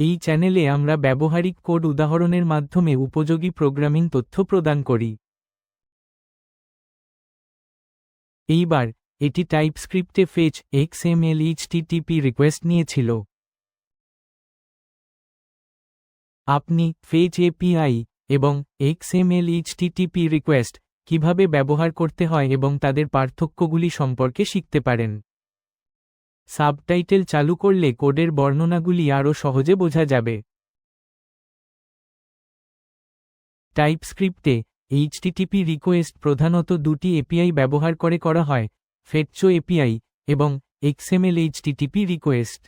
এই চ্যানেলে আমরা ব্যবহারিক কোড উদাহরণের মাধ্যমে উপযোগী প্রোগ্রামিং তথ্য প্রদান করি। এইবার, এটি টাইপস্ক্রিপ্টে ফেচ এক্সএমএল এইচটিটিপি রিকোয়েস্ট নিয়েছিল। আপনি ফেচ এপিআই এবং এক্সএমএল এইচটিটিপি রিকোয়েস্ট কীভাবে ব্যবহার করতে হয় এবং তাদের পার্থক্যগুলি সম্পর্কে শিখতে পারেন। সাবটাইটেল চালু করলে কোডের বর্ণনাগুলি আরও সহজে বোঝা যাবে। টাইপস্ক্রিপ্টে এইচটিটিপি রিকোয়েস্ট প্রধানত দুটি এপিআই ব্যবহার করে করা হয়, ফেটচো এপিআই এবং এক্সএমএল এইচটিটিপি রিকোয়েস্ট।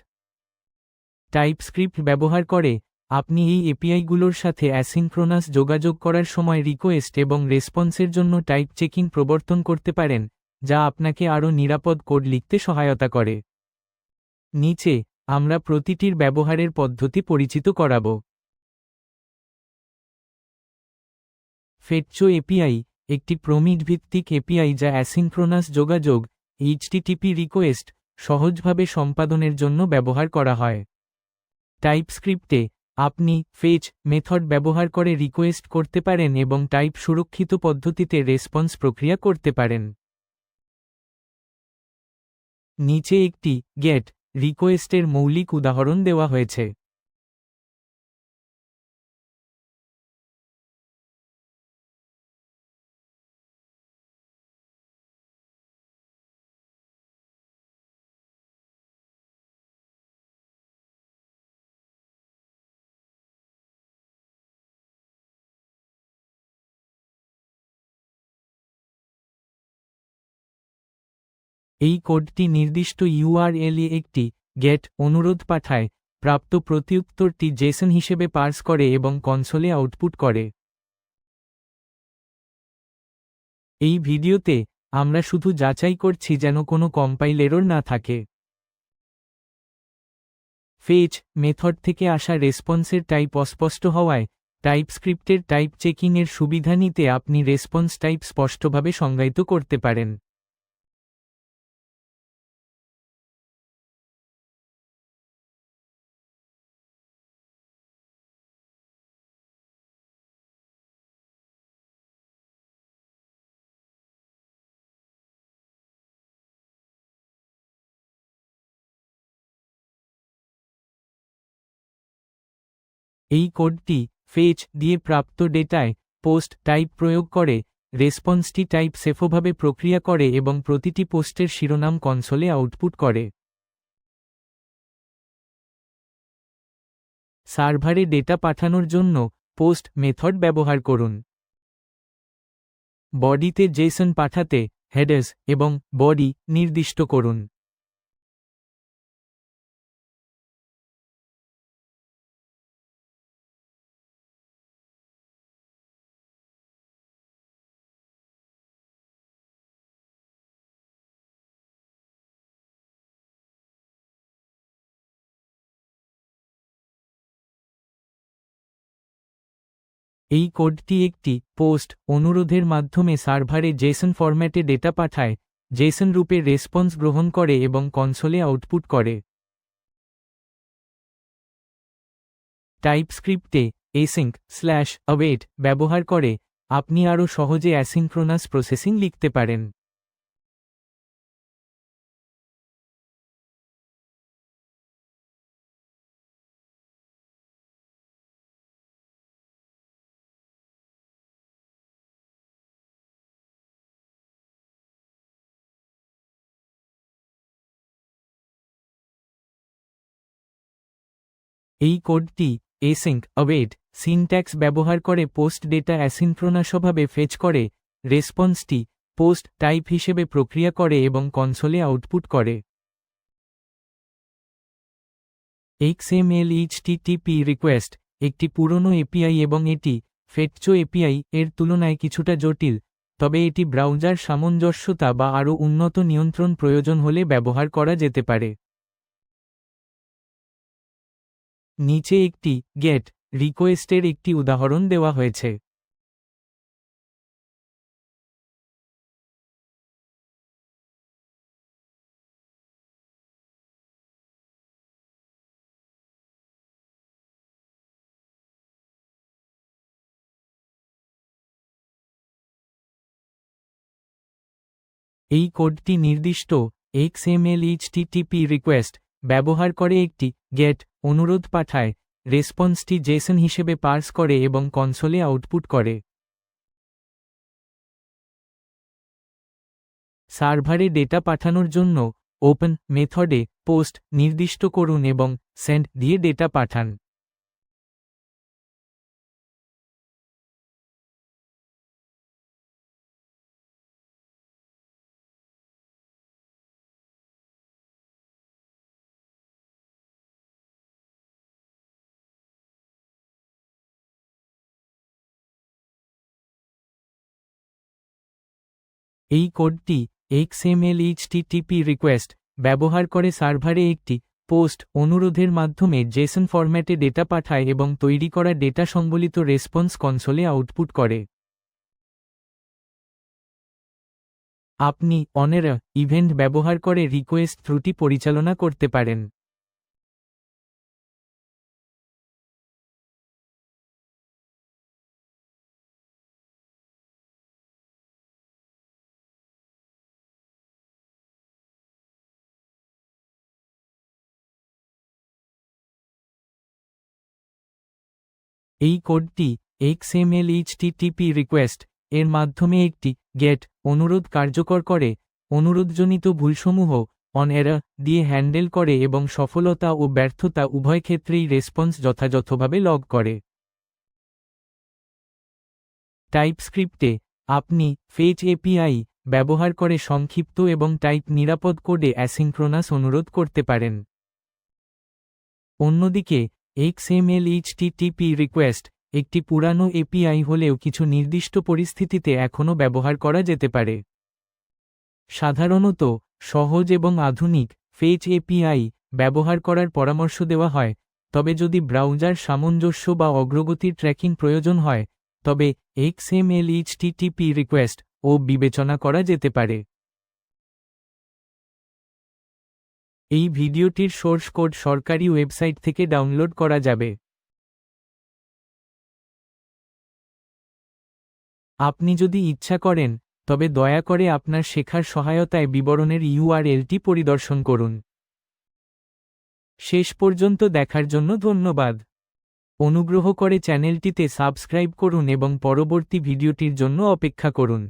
টাইপস্ক্রিপ্ট ব্যবহার করে আপনি এই এপিআইগুলোর সাথে অ্যাসিনক্রোনাস যোগাযোগ করার সময় রিকোয়েস্ট এবং রেসপন্সের জন্য টাইপ চেকিং প্রবর্তন করতে পারেন, যা আপনাকে আরও নিরাপদ কোড লিখতে সহায়তা করে। নিচে, আমরা প্রতিটির ব্যবহারের পদ্ধতি পরিচিত করাব। ফেটচো এপিআই, একটি প্রমিড ভিত্তিক এপিআই যা অ্যাসিনক্রোনাস যোগাযোগ, এইচটিটিপি রিকোয়েস্ট, সহজভাবে সম্পাদনের জন্য ব্যবহার করা হয়। টাইপস্ক্রিপ্টে, আপনি ফেচ মেথড ব্যবহার করে রিকোয়েস্ট করতে পারেন এবং টাইপ সুরক্ষিত পদ্ধতিতে রেসপন্স প্রক্রিয়া করতে পারেন। নিচে একটি, গেট রিকোয়েস্টের মৌলিক উদাহরণ দেওয়া হয়েছে। এই কোডটি নির্দিষ্ট ইউআরএল এ একটি গেট অনুরোধ পাঠায়, প্রাপ্ত প্রত্যুত্তরটি জেসন হিসেবে পার্স করে এবং কনসোলে আউটপুট করে। এই ভিডিওতে আমরা শুধু যাচাই করছি যেন কোনো কম্পাইল এরর না থাকে। ফেচ মেথড থেকে আসা রেসপন্সের টাইপ অস্পষ্ট হওয়ায় টাইপস্ক্রিপ্টের টাইপ চেকিংয়ের সুবিধা নিতে আপনি রেসপন্স টাইপ স্পষ্টভাবে সংজ্ঞায়িত করতে পারেন। এই কোডটি ফেচ দিয়ে প্রাপ্ত ডেটায় পোস্ট টাইপ প্রয়োগ করে রেসপন্সটি টাইপ সেফোভাবে প্রক্রিয়া করে এবং প্রতিটি পোস্টের শিরোনাম কনসোলে আউটপুট করে। সার্ভারে ডেটা পাঠানোর জন্য পোস্ট মেথড ব্যবহার করুন। বডিতে জেসন পাঠাতে হেডেস এবং বডি নির্দিষ্ট করুন। এই কোডটি একটি পোস্ট অনুরোধের মাধ্যমে সার্ভারে জেসন ফরম্যাটে ডেটা পাঠায়, জেসন রূপে রেসপন্স গ্রহণ করে এবং কনসোলে আউটপুট করে। টাইপস্ক্রিপ্টে এসিঙ্ক স্ল্যাশ অ্যাওয়েট ব্যবহার করে আপনি আরও সহজে অ্যাসিনক্রোনাস প্রসেসিং লিখতে পারেন। এই কোডটি এসিঙ্ক অওয়েট সিনট্যাক্স ব্যবহার করে পোস্ট ডেটা অ্যাসিনক্রোনাসভাবে ফেচ করে রেসপন্সটি পোস্ট টাইপ হিসেবে প্রক্রিয়া করে এবং কনসোলে আউটপুট করে। এক্সএমএল এইচটিটিপি রিকোয়েস্ট একটি পুরনো এপিআই এবং এটি ফেটচো এপিআই এর তুলনায় কিছুটা জটিল, তবে এটি ব্রাউজার সামঞ্জস্যতা বা আরও উন্নত নিয়ন্ত্রণ প্রয়োজন হলে ব্যবহার করা যেতে পারে। নিচে একটি গেট রিকোয়েস্টের একটি উদাহরণ দেওয়া হয়েছে। এই কোডটি নির্দিষ্ট এক্সএমএল এইচটিটিপি রিকোয়েস্ট ব্যবহার করে একটি গেট অনুরোধ পাঠায়, রেসপন্সটি জেসন হিসেবে পার্স করে এবং কনসোলে আউটপুট করে। সার্ভারে ডেটা পাঠানোর জন্য ওপেন মেথডে পোস্ট নির্দিষ্ট করুন এবং সেন্ড দিয়ে ডেটা পাঠান। এই কোডটি XML HTTP রিকোয়েস্ট ব্যবহার করে সার্ভারে একটি পোস্ট অনুরোধের মাধ্যমে জেসন ফরম্যাটে ডেটা পাঠায় এবং তৈরি করা ডেটা সম্বলিত রেসপন্স কনসোলে আউটপুট করে। আপনি অনেরা ইভেন্ট ব্যবহার করে রিকোয়েস্ট ত্রুটি পরিচালনা করতে পারেন। এই কোডটি XML HTTP রিকোয়েস্ট এর মাধ্যমে একটি গেট অনুরোধ কার্যকর করে, অনুরোধজনিত ভুলসমূহ অন এরা দিয়ে হ্যান্ডেল করে এবং সফলতা ও ব্যর্থতা উভয় ক্ষেত্রেই রেসপন্স যথাযথভাবে লগ করে। টাইপস্ক্রিপ্টে আপনি ফেজ এপিআই ব্যবহার করে সংক্ষিপ্ত এবং টাইপ নিরাপদ কোডে অ্যাসিঙ্ক্রোনাস অনুরোধ করতে পারেন। অন্যদিকে XML HTTP রিকোয়েস্ট একটি পুরানো এপিআই হলেও কিছু নির্দিষ্ট পরিস্থিতিতে এখনও ব্যবহার করা যেতে পারে। সাধারণত, সহজ এবং আধুনিক ফেজ এপিআই ব্যবহার করার পরামর্শ দেওয়া হয়, তবে যদি ব্রাউজার সামঞ্জস্য বা অগ্রগতির ট্র্যাকিং প্রয়োজন হয়, তবে XML HTTP রিকোয়েস্ট ও বিবেচনা করা যেতে পারে। এই ভিডিওটির সোর্স কোড সরকারি ওয়েবসাইট থেকে ডাউনলোড করা যাবে। আপনি যদি ইচ্ছা করেন, তবে দয়া করে আপনার শেখার সহায়তায় বিবরণের ইউআরএলটি পরিদর্শন করুন। শেষ পর্যন্ত দেখার জন্য ধন্যবাদ। অনুগ্রহ করে চ্যানেলটিতে সাবস্ক্রাইব করুন এবং পরবর্তী ভিডিওটির জন্য অপেক্ষা করুন।